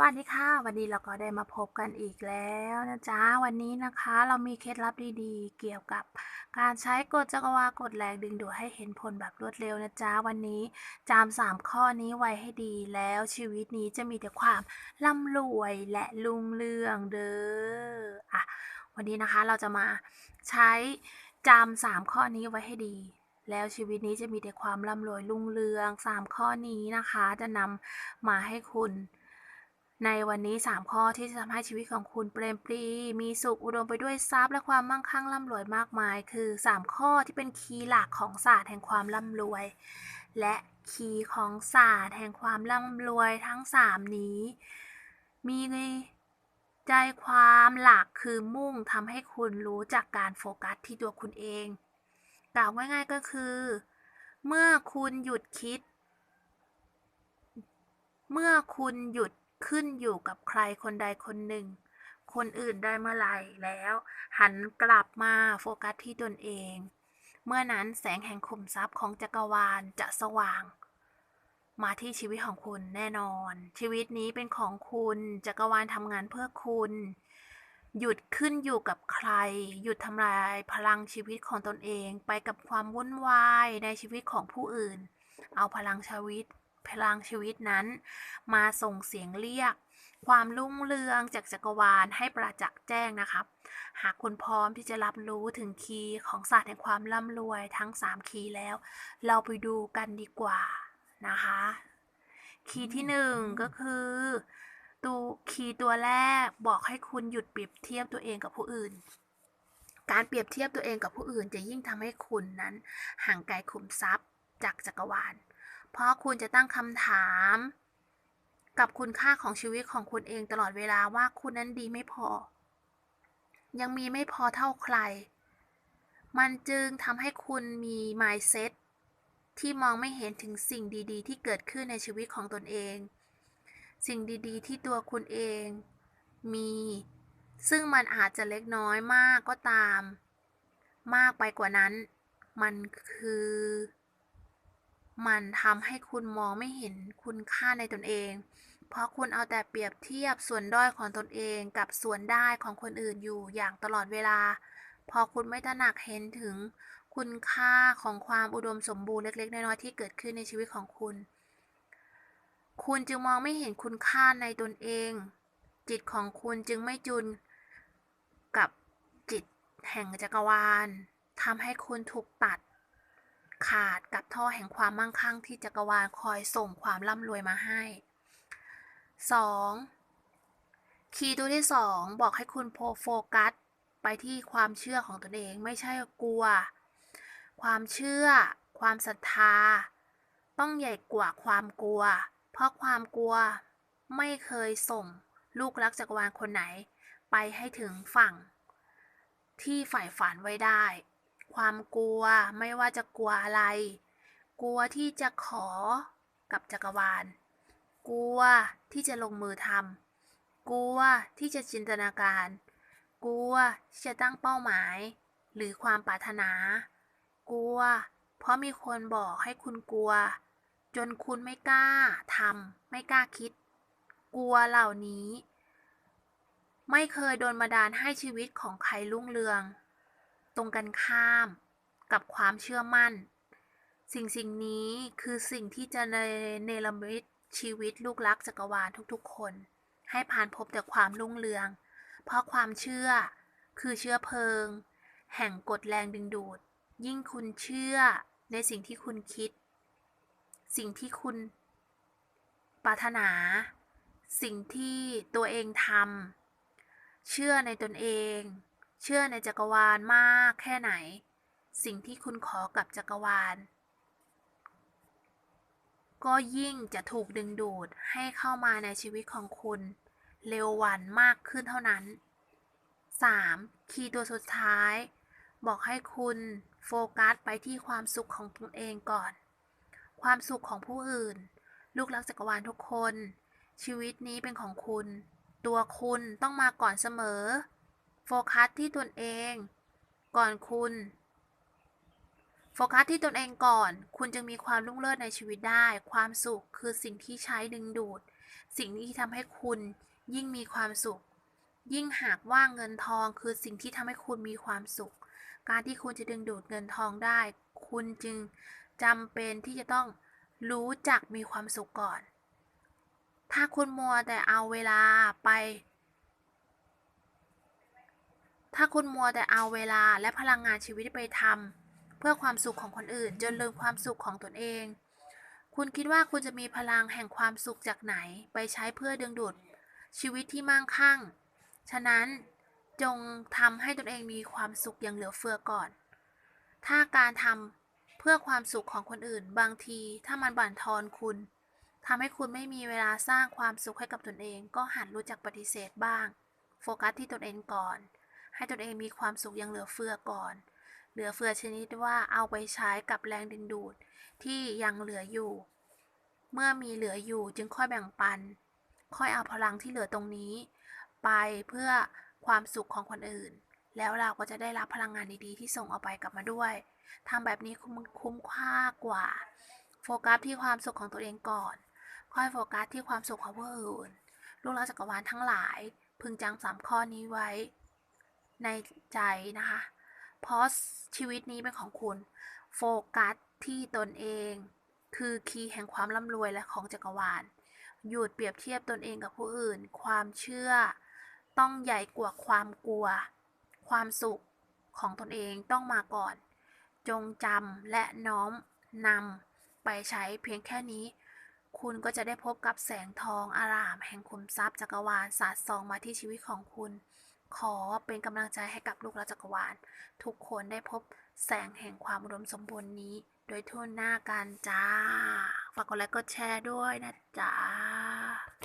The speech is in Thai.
สวัสดีค่ะ วันนี้เราก็ได้มาพบกันอีกแล้วนะจ๊ะ วันนี้นะคะเรามีเคล็ดลับดีๆ เกี่ยวกับการใช้กฎจักรวาลกฎแรงดึงดูดให้เห็นผลแบบรวดเร็วนะจ๊ะ วันนี้จามสามข้อนี้ไว้ให้ดีแล้วชีวิตนี้จะมีแต่ความร่ำรวยและรุ่งเรืองเด้ออะวันนี้นะคะเราจะมาใช้จามสามข้อนี้ไว้ให้ดีแล้วชีวิตนี้จะมีแต่ความร่ำรวยรุ่งเรืองสามข้อนี้นะคะ จะนำมาให้คุณ ในวันนี้ 3 ข้อที่จะทำให้ชีวิตของคุณเปรมปรี มีสุขอุดมไปด้วยทรัพย์และความมั่งคั่งร่ำรวยมากมาย คือ 3 ข้อที่เป็นคีย์หลักของศาสตร์แห่งความร่ำรวย และคีย์ของศาสตร์แห่งความร่ำรวยทั้ง 3 นี้ มีใจความหลักคือมุ่งทำให้คุณรู้จักการโฟกัสที่ตัวคุณเองกล่าวง่ายๆก็คือ เมื่อคุณหยุดคิด เมื่อคุณหยุด ขึ้นอยู่กับใครคนใดคนหนึ่ง คนอื่นได้เมื่อไหร่แล้ว หันกลับมาโฟกัสที่ตนเอง เมื่อนั้นแสงแห่งขุมทรัพย์ของจักรวาลจะสว่าง มาที่ชีวิตของคุณแน่นอน ชีวิตนี้เป็นของคุณจักรวาลทำงานเพื่อคุณ หยุดขึ้นอยู่กับใคร หยุดทำลายพลังชีวิตของตนเองไปกับความวุ่นวายในชีวิตของผู้อื่น เอาพลังชีวิต พลังชีวิตนั้น มาส่งเสียงเรียก ความรุ่งเรืองจากจักรวาลให้ประจักษ์แจ้งนะครับ หากคุณพร้อมที่จะรับรู้ถึงคีย์ของศาสตร์แห่งความร่ำรวยทั้ง 3 คีย์แล้ว เราไปดูกันดีกว่านะคะ คีย์ที่หนึ่งก็คือตัวคีย์ตัวแรกบอกให้คุณหยุดเปรียบเทียบตัวเองกับผู้อื่น การเปรียบเทียบตัวเองกับผู้อื่น จะยิ่งทำให้คุณนั้นห่างไกลขุมทรัพย์จากจักรวาล เพราะคุณจะตั้งคำถาม กับคุณค่าของชีวิตของคุณเองตลอดเวลาว่าคุณนั้นดีไม่พอ ยังมีไม่พอเท่าใคร มันจึงทำให้คุณมี mindset ที่มองไม่เห็นถึงสิ่งดีๆ ที่เกิดขึ้นในชีวิตของตนเอง สิ่งดีๆ ที่ตัวคุณเอง มี ซึ่งมันอาจจะเล็กน้อยมากก็ตาม มากไปกว่านั้น มันคือ มันทำให้คุณมองไม่เห็นคุณค่าในตนเอง เพราะคุณเอาแต่เปรียบเทียบส่วนด้อยของตนเองกับส่วนได้ของคนอื่นอยู่อย่างตลอดเวลา พอคุณไม่ตระหนักเห็นถึงคุณค่าของความอุดมสมบูรณ์เล็กๆ น้อยๆที่เกิดขึ้นในชีวิตของคุณ คุณจึงมองไม่เห็นคุณค่าในตนเอง จิตของคุณจึงไม่จุนกับจิตแห่งจักรวาลทำให้คุณถูกตัด ขาดกับท่อแห่งความมั่งคั่งที่จักรวาลคอยส่งความร่ำรวยมาให้ 2. คีย์ตัวที่ 2 บอกให้คุณโฟกัสไปที่ความเชื่อของตนเองไม่ใช่กลัว ความเชื่อ ความศรัทธา ต้องใหญ่กว่าความกลัว เพราะความกลัวไม่เคยส่งลูกรักจักรวาลคนไหน ไปให้ถึงฝั่งที่ฝ่ายฝันไว้ได้ ความกลัวไม่ว่าจะกลัวอะไร กลัวที่จะขอกับจักรวาล กลัวที่จะลงมือทำกลัวที่จะจินตนาการ กลัวที่จะตั้งเป้าหมาย หรือความปรารถนา กลัว เพราะมีคนบอกให้คุณกลัว จนคุณไม่กล้าทำไม่กล้าคิด กลัวเหล่านี้ ไม่เคยโดนบันดาลให้ชีวิตของใครรุ่งเรือง ตรงกันข้าม กับความเชื่อมั่น สิ่งสิ่งนี้คือสิ่งที่จะเนเนรมิตชีวิตลูกรักจักรวาลทุกๆ คน ให้ผ่านพบแต่ความรุ่งเรือง เพราะความเชื่อคือเชื้อเพลิง แห่งกฎแรงดึงดูด ยิ่งคุณเชื่อในสิ่งที่คุณคิด สิ่งที่คุณปรารถนา สิ่งที่ตัวเองทำเชื่อในตนเอง เชื่อในจักรวาลมากแค่ไหน สิ่งที่คุณขอกับจักรวาล ก็ยิ่งจะถูกดึงดูดให้เข้ามาในชีวิตของคุณ เร็ววันมากขึ้นเท่านั้น 3. คีย์ตัวสุดท้าย บอกให้คุณโฟกัสไปที่ความสุขของตนเองก่อน ความสุขของผู้อื่น ลูกรักจักรวาลทุกคน ชีวิตนี้เป็นของคุณ ตัวคุณต้องมาก่อนเสมอ โฟกัสที่ตนเอง ก่อนคุณ โฟกัสที่ตนเองก่อน คุณจึงมีความรุ่งเรืองในชีวิตได้ ความสุขคือสิ่งที่ใช้ดึงดูด สิ่งที่ทำให้คุณยิ่งมีความสุข ยิ่งหากว่าเงินทองคือสิ่งที่ทำให้คุณมีความสุข การที่คุณจะดึงดูดเงินทองได้ คุณจึงจำเป็นที่จะต้องรู้จักมีความสุขก่อน ถ้าคุณมัวแต่เอาเวลาไป ถ้าคุณมัวแต่เอาเวลาและพลังงานชีวิตไปทำเพื่อความสุขของคนอื่น จนลืมความสุขของตนเอง คุณคิดว่าคุณจะมีพลังแห่งความสุขจากไหนไปใช้เพื่อดึงดูดชีวิตที่มั่งคั่ง ฉะนั้นจงทำให้ตนเองมีความสุขอย่างเหลือเฟือก่อน ถ้าการทำเพื่อความสุขของคนอื่น บางทีถ้ามันบั่นทอนคุณทำให้คุณไม่มีเวลาสร้างความสุขให้กับตนเอง ก็หัดรู้จักปฏิเสธบ้าง โฟกัสที่ตนเองก่อน ให้ตนเองมีความสุขย่างเหลือเฟือก่อน เหลือเฟือชนิดว่าเอาไปใช้กับแรงดึงดูดที่ยังเหลืออยู่ เมื่อมีเหลืออยู่จึงค่อยแบ่งปัน ค่อยเอาพลังที่เหลือตรงนี้ ไปเพื่อความสุขของคนอื่น แล้วเราก็จะได้รับพลังงานดีๆที่ส่งออกไปกลับมาด้วยทำแบบนี้คุ้มคุ้มค่ากว่า โฟกัสที่ความสุขของตัวเองก่อน ค่อยโฟกัสที่ความสุขของผู้อื่น ลูกรักจักรวาลทั้งหลาย พึงจำสามข้อนี้ไว้ ในใจนะคะ เพราะชีวิตนี้เป็นของคุณ โฟกัสที่ตนเอง คือคีย์แห่งความร่ำรวยและของจักรวาล หยุดเปรียบเทียบตนเองกับผู้อื่น ความเชื่อ ต้องใหญ่กว่าความกลัว ความสุขของตนเองต้องมาก่อน จงจำและน้อมนำไปใช้เพียงแค่นี้ คุณก็จะได้พบกับแสงทองอาราม แห่งคุมทรัพย์จักรวาลสาดส่องมาที่ชีวิตของคุณ ขอเป็นกำลังใจให้กับลูกและจักรวาล ทุกคนได้พบแสงแห่งความอุดมสมบูรณ์นี้ โดยทั่วหน้ากันจ้า ฝากกดไลค์กดแชร์ด้วยนะจ๊ะ